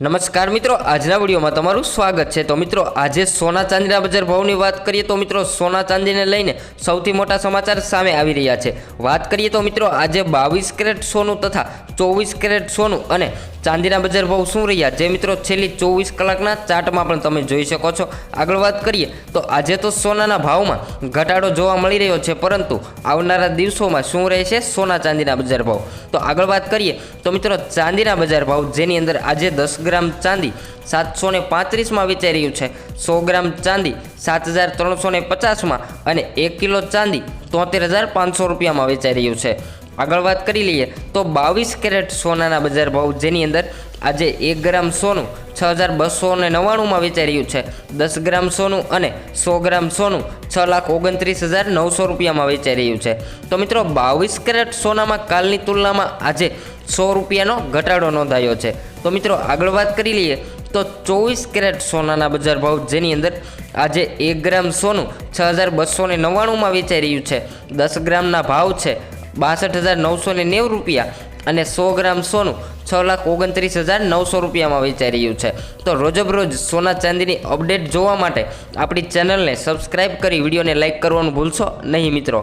નમસ્કાર મિત્રો, આજના વિડીયોમાં તમારું સ્વાગત છે. તો મિત્રો, આજે સોના ચાંદીના બજાર ભાવની વાત કરીએ તો મિત્રો, સોના ચાંદીને લઈને સૌથી મોટા સમાચાર સામે આવી રહ્યા છે. વાત કરીએ તો મિત્રો, આજે બાવીસ કેરેટ સોનું તથા ચોવીસ કેરેટ સોનું અને ચાંદીના બજાર ભાવ શું રહ્યા? જે મિત્રો છેલ્લી ચોવીસ કલાકના ચાર્ટમાં પણ તમે જોઈ શકો છો. આગળ વાત કરીએ, તો આજે તો સોનાના ભાવમાં ઘટાડો જોવા મળી રહ્યો છે, પરંતુ આવનારા દિવસોમાં શું રહેશે? સોના ચાંદીના બજાર ભાવ. તો આગળ વાત કરીએ, તો મિત્રો ચાંદીના બજાર ભાવ, જેની અંદર આજે દસ ગ્રામ ચાંદી સાતસો ને પાંત્રીસમાં વેચાઈ રહ્યું છે. સો ગ્રામ ચાંદી સાત હજાર ત્રણસો ને પચાસમાં અને એક કિલો ચાંદી તોતેર હજાર પાંચસો રૂપિયામાં વેચાઈ રહ્યું છે. આગળ વાત કરી લઈએ તો બાવીસ કેરેટ સોનાના બજાર ભાવ જેની અંદર આજે એક ગ્રામ સોનું છ હજાર બસો ને નવ્વાણુંમાં વેચાઈ રહ્યું છે. દસ ગ્રામ સોનું અને સો ગ્રામ સોનું છ લાખ ઓગણત્રીસ હજાર નવસો રૂપિયામાં વેચાઈ રહ્યું છે. તો મિત્રો, બાવીસ કેરેટ સોનામાં કાલની તુલનામાં આજે સો રૂપિયાનો ઘટાડો નોંધાયો છે. તો મિત્રો, આગળ વાત કરી લઈએ તો ચોવીસ કેરેટ સોનાના બજાર ભાવ જેની અંદર આજે એક ગ્રામ સોનું છ હજાર બસો ને નવ્વાણુંમાં વેચાઈ રહ્યું છે. દસ ગ્રામના ભાવ છે બાસઠ હજાર નવસો ને નેવું રૂપિયા અને સો ગ્રામ સોનું છ લાખ ઓગણત્રીસ હજાર નવસો રૂપિયામાં વેચાઈ રહ્યું છે. તો રોજબરોજ સોના ચાંદીની અપડેટ જોવા માટે આપણી ચેનલને સબસ્ક્રાઈબ કરી વિડીયોને લાઇક કરવાનું ભૂલશો નહીં મિત્રો.